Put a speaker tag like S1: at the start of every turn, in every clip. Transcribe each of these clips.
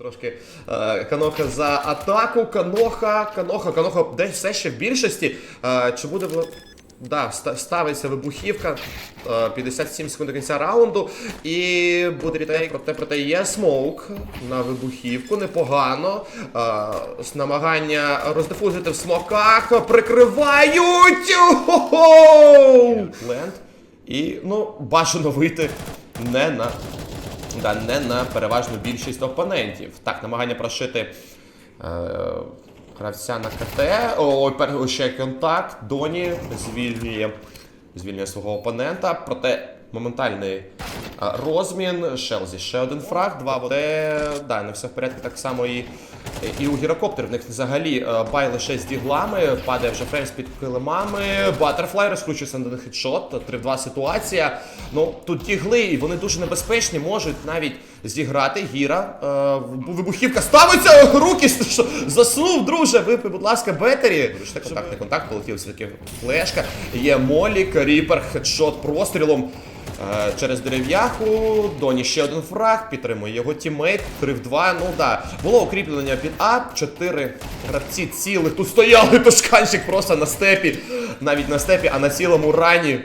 S1: Трошки е, Каноха за атаку. Каноха, Каноха, Каноха десь все ще в більшості. Е, чи буде Да, ставиться вибухівка. е, 57 секунд до кінця раунду. І буде рітейк, проте проте є смоук на вибухівку. Непогано. Е, з намагання роздифузити в смоках. Прикривають! Ленд. І ну, бажано вийти не на да, не на переважну більшість опонентів. Так, намагання прошити е, гравця на КТ. Ой, пер- ще контакт. Доні звільнює, звільнює свого опонента. Проте моментальний е, розмін. Шелзі ще один фраг, два воде. Да, не все в порядку. Так само і, і у гірокоптер. В них взагалі е, бай лише з діглами, падає вже фреймс під килимами. Батерфлай розкручується на хедшот. 3-2 ситуація. Ну тут дігли, і вони дуже небезпечні, можуть навіть зіграти. Гіра. Е, вибухівка ставиться! Руки заснув, друже. Випий, будь ласка, бетері. Ще контакт, контакт, полетів все-таки флешка. Є Молік, Ріпер, хедшот прострілом. Е, Через дерев'яху, Доні ще один фраг, підтримує його тімейт, 3 в 2, ну да. Було укріплення під А, 4 гравці цілих. Тут стояли тушканчик просто на степі, навіть на степі, а на цілому рані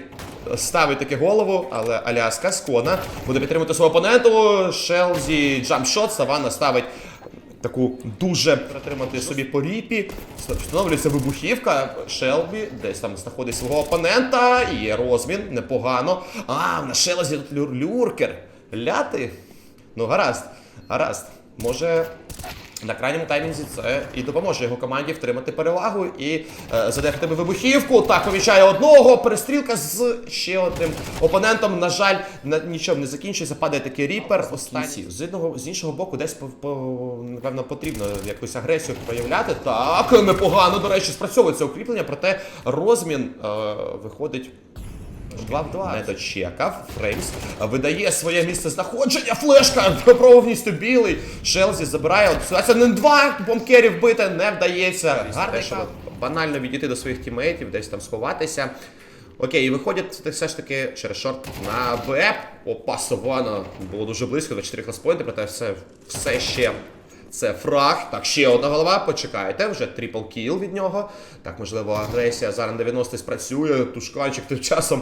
S1: ставить таки голову, але Аляска Скона буде підтримувати свого опоненту. Шелзі джампшот, Саванна ставить таку дуже протримати собі по ріпі. Встановлюється вибухівка. Шелбі десь там знаходить свого опонента. Є розмін, непогано. А, на Шелзі тут люр люркер. Ляти. Ну, гаразд, гаразд. Може. На крайньому таймінзі це і допоможе його команді втримати перевагу і е, задехати вибухівку. Так, помічає одного. Перестрілка з ще одним опонентом. На жаль, на, нічого не закінчується. Падає такий ріпер. Останній з одного з іншого боку, десь по, по, напевно потрібно якусь агресію проявляти. Так, непогано. До речі, спрацьовується укріплення, проте розмін е, виходить. 2 в 2. Не дочекав. Фреймс видає своє місце знаходження. Флешка повністю білий. Шелзі забирає. Ситуація не два бомбкерів бити не вдається. Гарний шанс. Банально відійти до своїх тімейтів, десь там сховатися. Окей, і виходять це все ж таки через шорт на БЕП. Опа, Савана. Було дуже близько, 24 класпойнти, проте все, все ще це фраг. Так, ще одна голова. Почекайте, вже трипл кіл від нього. Так, можливо, агресія зараз на 90 спрацює. Тушканчик тим часом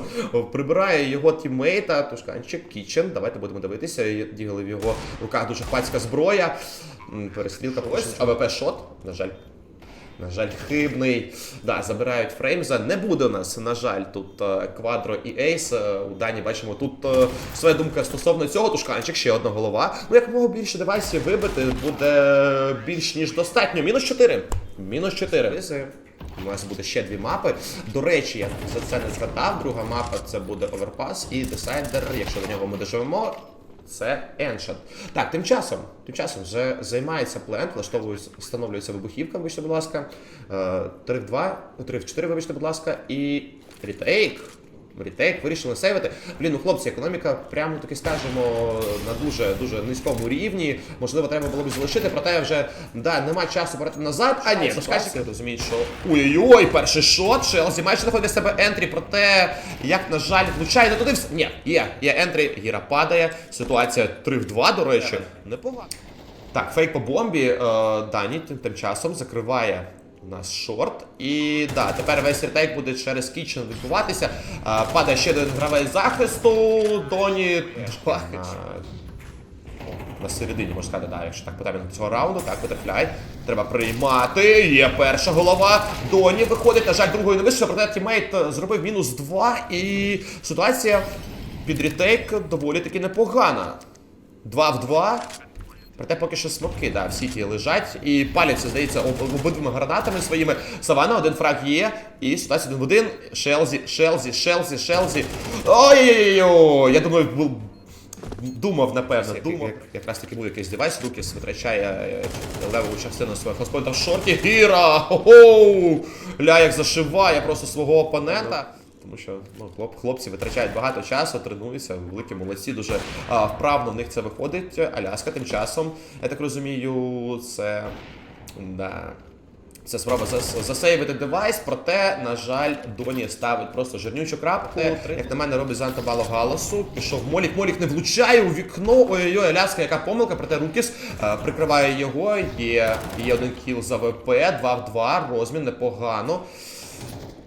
S1: прибирає його тіммейта. Тушканчик, кічен. Давайте будемо дивитися. Дігали в його руках дуже хвацька зброя. Перестрілка ось АВП шот. На жаль. На жаль, хибний. Да, забирають Фреймза. Не буде у нас, на жаль, тут е, Квадро і Ейс. Е, У Дані бачимо тут е, своя думка стосовно цього. Тушканчик, ще одна голова. Ну, якомога більше девайсів вибити, буде більш ніж достатньо. Мінус 4. Мінус 4. У нас буде ще дві мапи. До речі, я за це не згадав. Друга мапа це буде Оверпас і Десайдер. Якщо до нього ми доживемо, це Еншат. Так, тим часом, тим часом вже займається плент, влаштовується, встановлюється вибухівка, вибачте, будь ласка. Е, 3 в 2, 3 в 4, вибачте, будь ласка, і рітейк. Рітейк вирішили сейвити. Блін, ну хлопці, економіка, прямо таки скажемо, на дуже дуже низькому рівні. Можливо, треба було б залишити, проте вже да, нема часу брати назад. А ні, скажете, розуміють, що ой-ой-ой, перший шот. Шелзі майже знаходить себе ентрі, проте, як на жаль, влучає не туди. вс- Ні, є, є ентрі, гіра падає. Ситуація 3 в 2, до речі. Непогано. Так, фейк по бомбі. Е, Дані тим часом закриває у нас шорт. І да, тепер весь ретейк буде через кічен відбуватися. Е, падає ще один гравець захисту. Доні. На, на середині, можна сказати, да, якщо так по таймінгу цього раунду, так, Бетерфляй. Треба приймати. Є перша голова. Доні виходить. На жаль, другої не вийшло, проте тімейт е, зробив мінус 2. І ситуація під ретейк доволі таки непогана. 2 в 2. Проте поки що смоки, да, всі ті лежать і паляться, здається, об, обидвими гранатами своїми. Савана, один фраг є. І ситуація один в один. Шелзі, Шелзі, Шелзі, Шелзі. Ой-ой-ой! Я думаю, був. Думав, напевно, думав. Якраз таки був якийсь девайс, Лукіс витрачає е, левову частину своїх хоспойнта в шорті. Гіра! Хо-хоу! Ля як зашиває просто свого опонента. Тому що ну, хлоп, хлопці витрачають багато часу, тренуються, великі молодці, дуже а, вправно в них це виходить. Аляска тим часом, я так розумію, це. Да. Це спроба засейвити девайс, проте, на жаль, Доні ставить просто жирнючу крапку. Як на мене, робить занадто мало галасу. Пішов Молік, Молік не влучає у вікно. Ой-ой-ой, Аляска, яка помилка, проте Рукіс е, прикриває його. Є, є один кіл за ВП, 2 в 2, розмін непогано.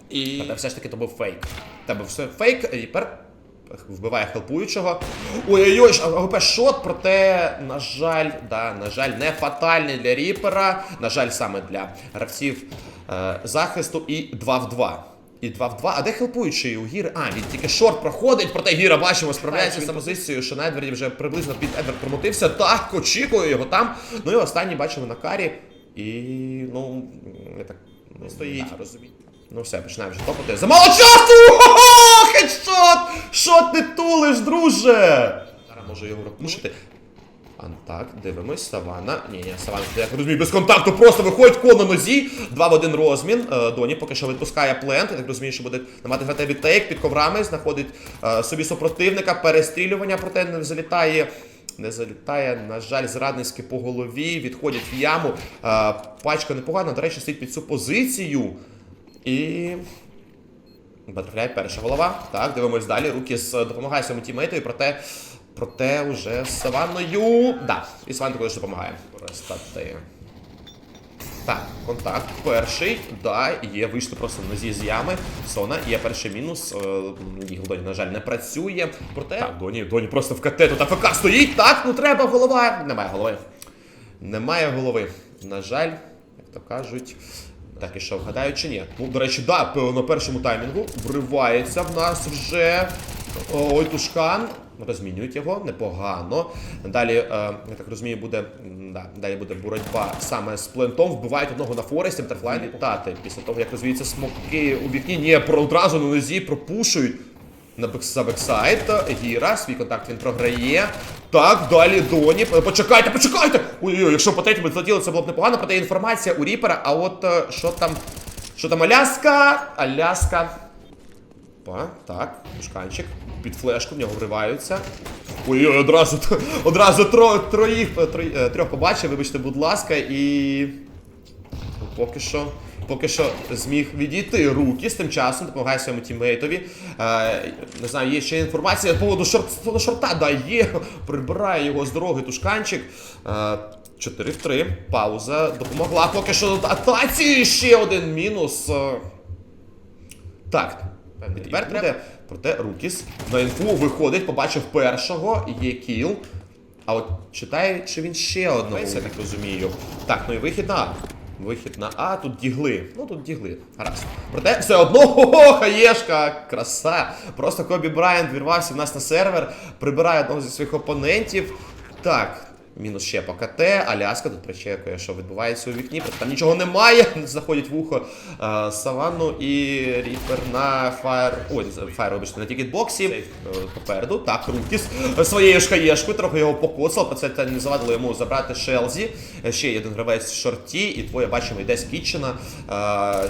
S1: І Та все ж таки то був фейк. Тебе все фейк, Ріпер вбиває хелпуючого. Ой-ой-ой, АВП шот, проте, на жаль, да, на жаль, не фатальний для Ріпера. На жаль, саме для гравців е, захисту і 2 в 2. І 2 в 2. А де хелпуючий у Гіри? А, він тільки шорт проходить, проте Гіра бачимо, справляється з позицією, що на Едварді вже приблизно під Едвард промотився. Так, очікує його там. Ну і останній бачимо на карі. І, ну, я так ну, стоїть. Да, розумію. Ну все, починаємо вже топати. Замало часу! Хо-хо! Хедшот! Що ти тулиш, друже? Зараз можу його розпушити. А так, дивимось, Савана. Ні, ні, Савана, я так розумію, без контакту просто виходить кол на нозі. Два в один розмін. Е, Доні поки що відпускає плент. Я так розумію, що буде намагати грати відтейк під коврами, знаходить е, собі супротивника, перестрілювання, проте не залітає. Не залітає, на жаль, зрадницьки по голові, відходять в яму. Е, пачка непогана, до речі, стоїть під цю позицію. І. Батерфляй, перша голова. Так, дивимось далі. Рукіс е, допомагає своєму тімейтові, проте. Проте вже з Саванною. Да, і Саван також допомагає. Простати. Так, контакт перший. Да, є, вийшли просто на зі з ями. Сона, є перший мінус. Дігл Доні, на жаль, не працює. Проте. Так, Доні, Доні просто в КТ тут АФК стоїть. Так, ну треба голова. Немає голови. Немає голови. На жаль, як то кажуть. Так, і що, вгадаю чи ні? Ну, до речі, да, на першому таймінгу вривається в нас вже ой тушкан. Розмінюють його непогано. Далі, е, я так розумію, буде да, далі буде боротьба саме з плентом. Вбивають одного на Форесті, Бтерфлайн літати. Після того, як розвіються смоки у вікні, ні, про одразу на нозі пропушують. На бекс за бексайд. Гіра, свій контакт він програє. Так, далі Доні. Почекайте, почекайте! Ой-ой, якщо по третьому злетіло, це було б непогано, проте інформація у Ріпера, а от е, що там. Що там Аляска? Аляска. Опа, так, мушканчик. Під флешку в нього вриваються. Ой-ой, одразу одразу тро, троїх, трої- е, трьох побачив, вибачте, будь ласка, і. Поки що. Поки що зміг відійти руки з тим часом, допомагає своєму тіммейтові. Е, не знаю, є ще інформація по поводу шорт, шорта, да, є. Прибирає його з дороги тушканчик. Е, 4 в 3. Пауза допомогла. Поки що атаці ще один мінус. Е, так, і тепер треба. Проте Рукіс на інфу виходить, побачив першого, є кіл. А от читає, чи він ще одного, я так розумію. Так, ну і вихід на. Вихід на А, тут дігли. Ну тут дігли. Гаразд. Проте все одно хо-хо, хаєшка, краса. Просто Кобі Брайант вірвався в нас на сервер, прибирає одного зі своїх опонентів. Так. Мінус ще по КТ, Аляска тут причекує, що відбувається у вікні, там нічого немає. Заходять в ухо е, Саванну і Ріпер на фаєр. Ой, фаєр, вибачте, на тікетбоксі. Е, попереду. Так, Рукіс своєю ж хаєшкою, трохи його покоцав, про це не завадило йому забрати Шелзі. Е, Ще є один гравець в шорті, і твоє бачимо йде з Кітчена.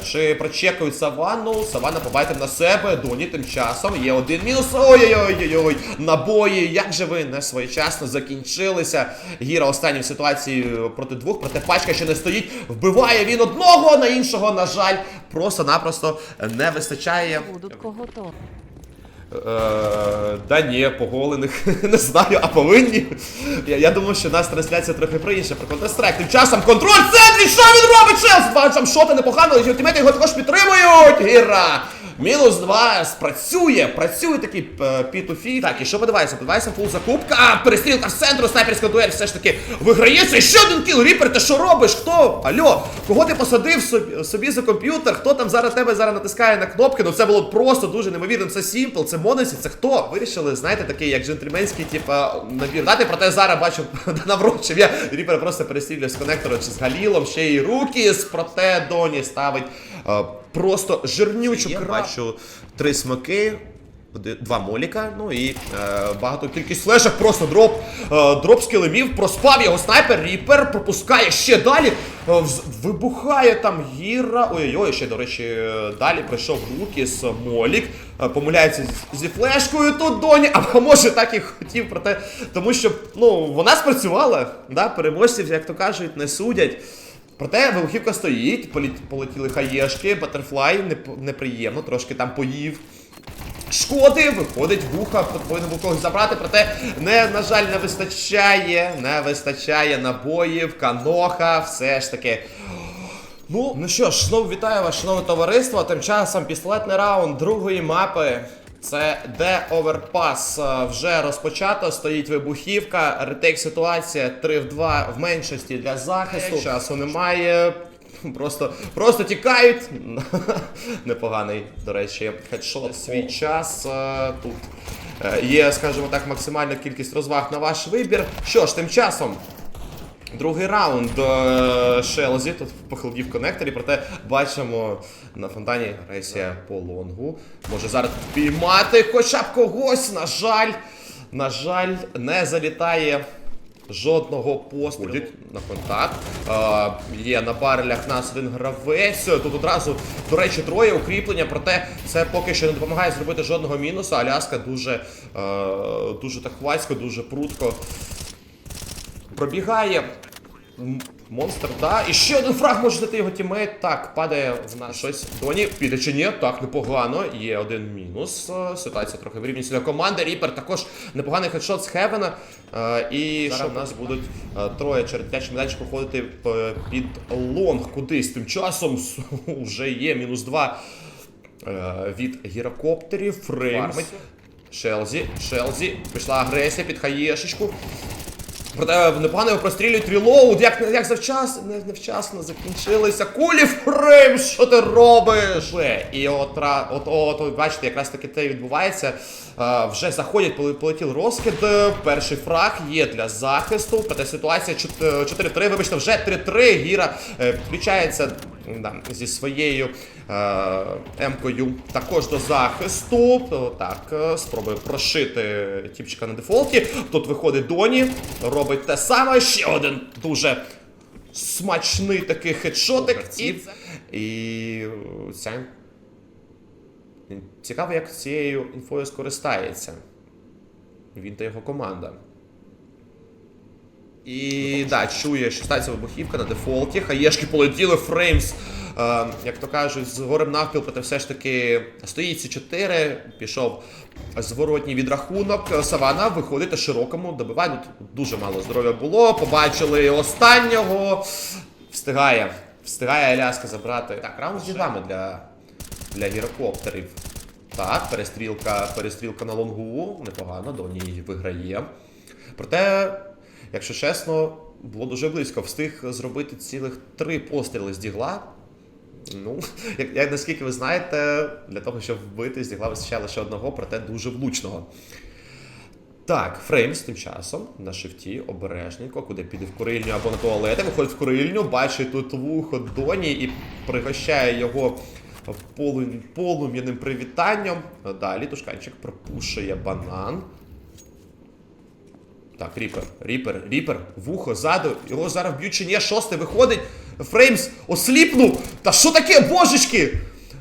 S1: Чи прочекують Саванну? Саванна побачив на себе. Доні тим часом є один мінус. Ой-ой-ой-ой-ой. Набої, як же ви не своєчасно закінчилися. Гіра останній в ситуації проти двох, проте пачка ще не стоїть. Вбиває він одного, на іншого, на жаль, просто-напросто не вистачає.
S2: будут кого-то.
S1: Е, да ні, поголених не знаю, а повинні. Я, я думав, що у нас трансляція трохи про інше про Counter-Strike. Тим часом контроль в центрі! Що він робить? Челс? Два там шоти непогано, але тімейти його також підтримують. Гіра! Мінус два, спрацює, працює такий е, P2F. Так, і що подивається? Подивається фул закупка. А, перестрілка в центру, снайперська дуель все ж таки виграється. І ще один кіл. Ріпер, ти що робиш? Хто? Алло, кого ти посадив собі, собі за комп'ютер? Хто там зараз тебе зараз натискає на кнопки? Ну це було просто дуже неймовірно. Це Сімпл, це Монесі, це хто? Вирішили, знаєте, такий як джентльменський, типа, набір. Дати, проте зараз бачу наврочив я. Ріпер просто перестрілює з конектора чи з Галілом, ще й Рукіс, проте Доні ставить просто жирнючу Я бачу три смоки. оди- Два моліка, ну і е, багато кількість флешок, просто дроп, е, дроп з килимів, проспав його снайпер, ріпер, пропускає ще далі, е, вибухає там гіра. Ой-ой-ой, ще, до речі, е, далі прийшов Лукіс, Молік, е, помиляється зі флешкою тут Доні, а може так і хотів, проте, тому що ну, вона спрацювала, да, переможців, як то кажуть, не судять. Проте вибухівка стоїть, полетіли хаєшки, Батерфлай неприємно, трошки там поїв. Шкоди, виходить вуха, повинен був когось забрати, проте не, на жаль, не вистачає, не вистачає набоїв, каноха, все ж таки. Ну, ну що ж, знову вітаю вас, шановне товариство. Тим часом пістолетний раунд другої мапи. Це де оверпас е, вже розпочато, стоїть вибухівка, ретейк ситуація 3 в 2 в меншості для захисту. Часу немає. Просто, просто тікають. Непоганий, до речі, хедшот свій час. е, Тут е, є, скажімо так, максимальна кількість розваг на ваш вибір. Що ж, тим часом. Другий раунд Шелзі, тут похилдів в коннекторі, проте бачимо на фонтані агресія по лонгу. Може зараз піймати хоча б когось, на жаль, на жаль, не залітає жодного пострілу на контакт. Е, є на барелях нас один гравець. Тут одразу, до речі, троє укріплення, проте це поки що не допомагає зробити жодного мінусу. Аляска дуже, е, дуже так хвацько, дуже прутко пробігає. Монстр, да. І ще один фраг може дати його тімейт. Так, падає в нас щось. Доні, піде чи ні? Так, непогано. Є один мінус. Е, Ситуація трохи вирівнюється для команди. Ріпер також непоганий хедшот з Хевена. Е, І зараз в нас будуть е, троє п'ять медальчик походити п- під лонг кудись. Тим часом вже є мінус два від гірокоптерів. Фреймс. Шелзі, Шелзі. Пішла агресія під хаєшечку. Проте непогано прострілюють рілоуд. як, як завчасно, невчасно закінчилися. Кулі фрейм, що ти робиш? Е, І от, от, от, от бачите, якраз таки те відбувається. Е, вже заходять, поле- полетів розкид. Е, Перший фраг є для захисту. Проте ситуація чот- 4-3, вибачте, вже 3-3. Гіра е, включається да, зі своєю е, М-кою також до захисту. Так, е, спробує прошити тіпчика на дефолті. Тут виходить Доні, робить те саме. Ще один дуже смачний такий хедшотик. І, і е, ця... Цікаво, як цією інфою скористається. Він та його команда. І да, чує, що стається вибухівка на дефолті. Хаєшки полетіли, фреймс, е, як то кажуть, з горем навпіл, проте все ж таки стоїть ці 4 пішов зворотній відрахунок. Савана виходить на широкому, добиває. Ну, Тут дуже мало здоров'я було. Побачили останнього. Встигає. Встигає Аляска забрати. Так, раунд з вами для, для гірокоптерів. Так, перестрілка, перестрілка на лонгу. Непогано, Доні виграє. Проте, якщо чесно, було дуже близько. Встиг зробити цілих три постріли з дігла. Ну, як, як наскільки ви знаєте, для того, щоб вбити з дігла вистачає лише одного, проте дуже влучного. Так, Фреймс тим часом на шифті обережненько, куди піде в курильню або на туалет, виходить в курильню, бачить тут вухо Доні і пригощає його полум'яним привітанням. Далі тушканчик пропушує банан. Так, Ріпер, Ріпер, Ріпер, вухо ззаду, його зараз б'ють чи ні, Шосте виходить. Фреймс осліпнув. Та що таке, божечки?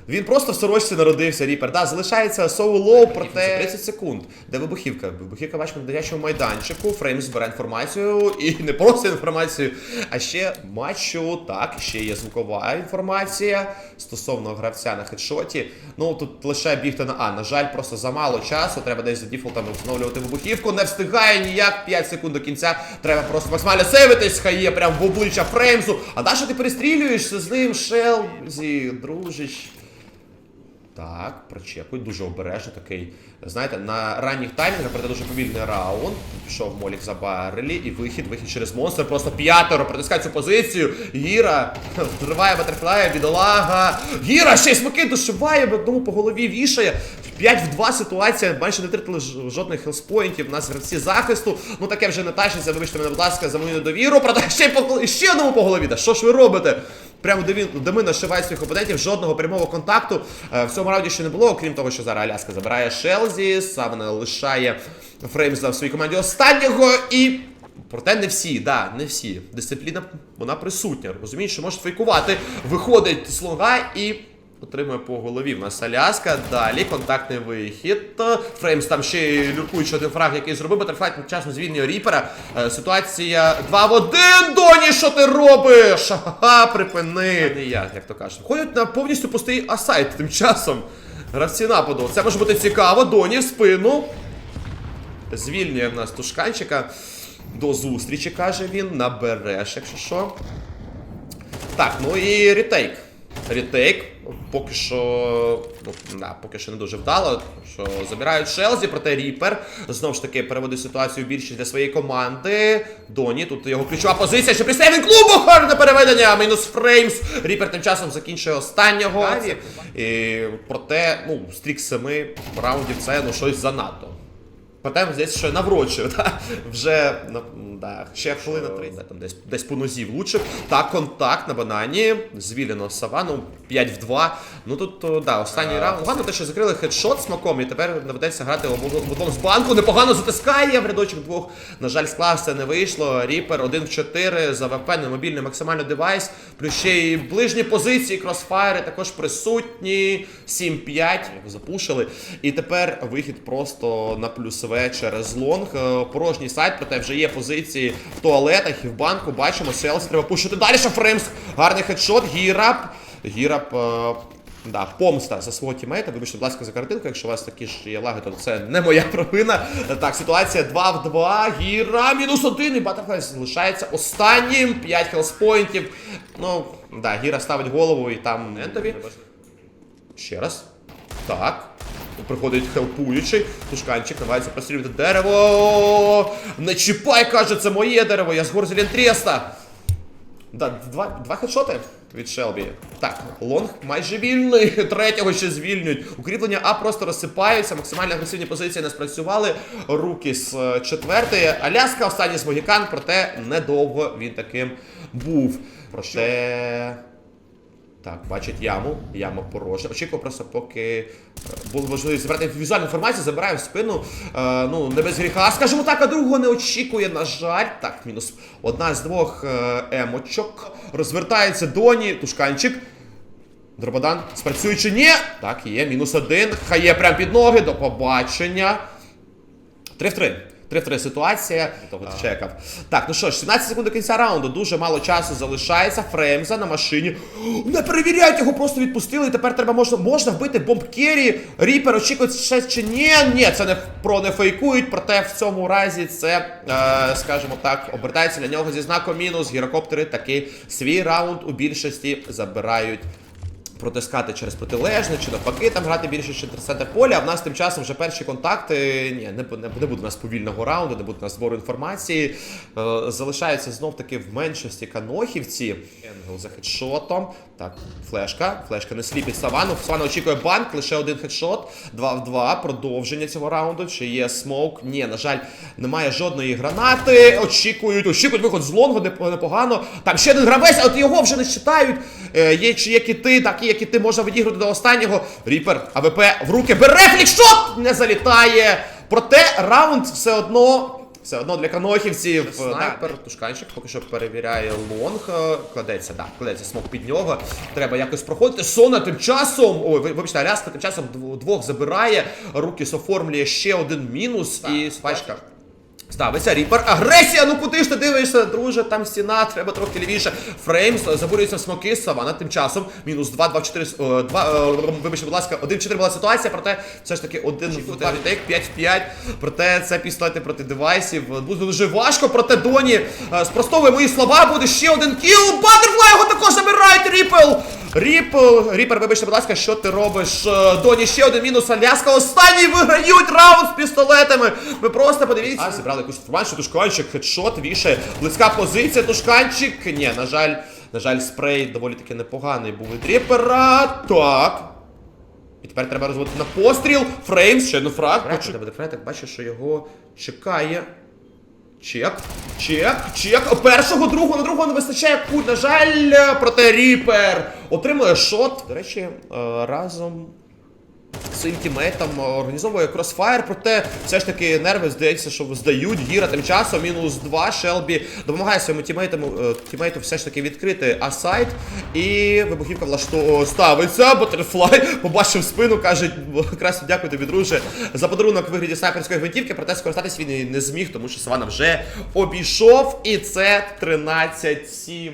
S1: Він просто в сорочці народився, Ріпер. Да, залишається соу лоу, проте 30 секунд. Де вибухівка? Вибухівка бачимо на дитячому майданчику. Фреймс збирає інформацію і не просто інформацію, а ще матчу. Так, ще є звукова інформація стосовно гравця на хедшоті. Ну тут лише бігти на А. На жаль, просто замало часу. Треба десь за дефолтами встановлювати вибухівку. Не встигає ніяк 5 секунд до кінця. Треба просто максимально сейвитись, хай є прям в обличчя Фреймсу. А далі ти перестрілюєшся з ним, Шелзі, дружич. Так, прочекують, дуже обережно такий. Знаєте, на ранніх таймінгах проте дуже повільний раунд. Пішов Молік за барелі і вихід, вихід через монстр. Просто п'ятеро притискає цю позицію. Гіра вриває батерфлая, бідолага. Гіра ще й смаки дошиває, одному по голові вішає. 5 в 2 ситуація, майже не втратили жодних хелспоінтів. У нас гравці захисту. Ну таке вже не тащиться, вибачте мене, будь ласка, за мою недовіру. Проте ще й по ще одному по голові. Да що ж ви робите? Прямо до він до ми нашивають своїх опонентів, жодного прямого контакту е, в цьому раунді ще не було, окрім того, що зараз Аляска забирає Шелзі, Савна лишає Фреймза в своїй команді останнього і. Проте не всі, да, не всі. Дисципліна вона присутня. Розумієш, що можуть фейкувати. Виходить слуга і Отримує по голові. В нас Аляска. Далі контактний вихід. Фреймс там ще й люркуючи один фраг, який зробив. Батерфлайт часом звільнює Ріпера. Е, Ситуація 2 в 1. Доні, що ти робиш? Ха-ха, припини. Не я, як то кажуть. Ходять на повністю пустий асайт тим часом. Гравці нападу. Це може бути цікаво. Доні в спину. Звільнює в нас тушканчика. До зустрічі, каже він. Набереш, якщо що. Так, ну і ретейк. Ретейк. Поки що. Ну, да, поки що не дуже вдало. Що забирають Шелзі, проте Ріпер. Знову ж таки переводить ситуацію в більшість для своєї команди. Доні, тут його ключова позиція, що пристає він клубу! Гарне переведення! Мінус Фреймс. Ріпер тим часом закінчує останнього. І, проте, ну, стрік 7 раундів це ну щось занадто. Проте здається, що наврочив, да? вже да, ще хвилина 30, там десь, десь по нозі влучив. Так, контакт на банані, звільнено Савану, 5 в 2. Ну тут, о, да, останній раунд. Ладно, те, що закрили хедшот смаком, і тепер доведеться грати в одному з банку. Непогано затискає в рядочок двох. На жаль, склався, не вийшло. Ріпер 1 в 4 за ВП, на мобільний максимальний девайс. Плюс ще й ближні позиції, кросфайри також присутні. 7-5, запушили. І тепер вихід просто на плюсове через лонг. Е, Порожній сайт, проте вже є позиції в туалетах і в банку. Бачимо, Селсі треба пушити далі. Фреймс. Гарний хедшот. Гірап. Гірап. е, Да, помста за свого тімейта. Вибачте, будь ласка, за картинку. Якщо у вас такі ж є лаги, то це не моя провина. Так, ситуація 2 в 2. Гіра, мінус 1. І Баттерфлай залишається останнім. 5 хелспоінтів. Ну, да, Гіра ставить голову і там Ентові. Ще раз. Так. Приходить хелпуючий. Тушканчик намагається прострілювати дерево. Не чіпай, каже, це моє дерево. Я з Горзелін Тріста. Да, два, два хедшоти від Шелбі. Так, лонг майже вільний. Третього ще звільнюють. Укріплення А просто розсипаються. Максимально агресивні позиції не спрацювали. Руки з е, четвертої. Аляска останній з Могікан, проте недовго він таким був. Проте. Так, бачить яму, яма порожня. Очікував просто, поки е, було важливо зібрати візуальну інформацію, забирає в спину. Е, ну, не без гріха. Скажімо так, а другого не очікує, на жаль. Так, мінус одна з двох е, емочок. Розвертається доні, тушканчик. Дрободан спрацює чи ні? Так, є, мінус один. Хає прямо під ноги, до побачення. 3 в 3. 3 в 3 ситуація. Того чекав. Так, ну що ж, 17 секунд до кінця раунду. Дуже мало часу залишається. Фреймза на машині. Не перевіряють, його просто відпустили. І тепер треба можна, можна вбити бомб-керрі. Ріпер очікує ще чи ні. Ні, це не про не фейкують. Проте в цьому разі це, е, скажімо так, обертається для нього зі знаком мінус. Гірокоптери таки свій раунд у більшості забирають протискати через протилежне, чи навпаки там грати більше чи центр поля. А в нас тим часом вже перші контакти. Ні, не, не, не буде у нас повільного раунду, не буде у нас збору інформації. Е, залишаються знов таки в меншості канохівці. Енгел за хедшотом. Так, флешка. Флешка не сліпить Савану. Савана очікує банк, лише один хедшот. 2 в 2. Продовження цього раунду. Чи є смоук? Ні, на жаль, немає жодної гранати. Очікують, очікують виход з лонгу, непо- непогано. Там ще один гравець, от його вже не читають. Е, є чи є кіти, такі, як кіти можна відіграти до останнього. Ріпер, АВП в руки бере флікшот! Не залітає. Проте раунд все одно. Все одно для канохівців снайпер, тушканчик поки що перевіряє лонг. е, Кладеться, так, кладеться смок під нього. Треба якось проходити. Сона тим часом. Ой, вибачте, Аляска тим часом дв- двох забирає. Рукіс оформлює ще один мінус і спачка. Ставиться Ріпер. Агресія! Ну куди ж ти дивишся, друже? Там стіна, треба трохи лівіше. Фреймс забурюється в смоки. Савана тим часом. Мінус 2, 2, 4, 2, вибачте, будь ласка, 1 в 4 була ситуація, проте все ж таки 1 в 2 ретейк, 5 в 5. Проте це пістолети проти девайсів. Буде дуже важко, проте Доні е, спростовує мої слова, буде ще один кіл. Батерфлай його також забирають, Ріпл! Ріпл, Ріпер, вибачте, будь ласка, що ти робиш? Е, Доні ще один мінус, Аляска. Останній виграють раунд з пістолетами. Ви просто подивіться. А, зібрали якусь інформацію, тушканчик, хедшот, вішає. Близька позиція, тушканчик. Ні, на жаль, на жаль, спрей доволі таки непоганий був від Ріпера. Так. І тепер треба розводити на постріл. Фреймс, ще один фраг. Почекай, буде фраг, так бачу, що його чекає. Чек, чек, чек. Першого, другого, на другого не вистачає куль. На жаль, проте Ріпер отримує шот. До речі, е, разом своїм тімейтам, е, організовує кросфаєр, проте все ж таки нерви здається, що здають. Гіра тим часом мінус 2. Шелбі допомагає своєму тімейту, е, тімейту все ж таки відкрити асайт. І вибухівка влаштовує ставиться. Батерфлай побачив спину, каже, красно дякую тобі, друже, за подарунок в вигляді снайперської гвинтівки, проте скористатись він і не зміг, тому що Савана вже обійшов, і це 13-7.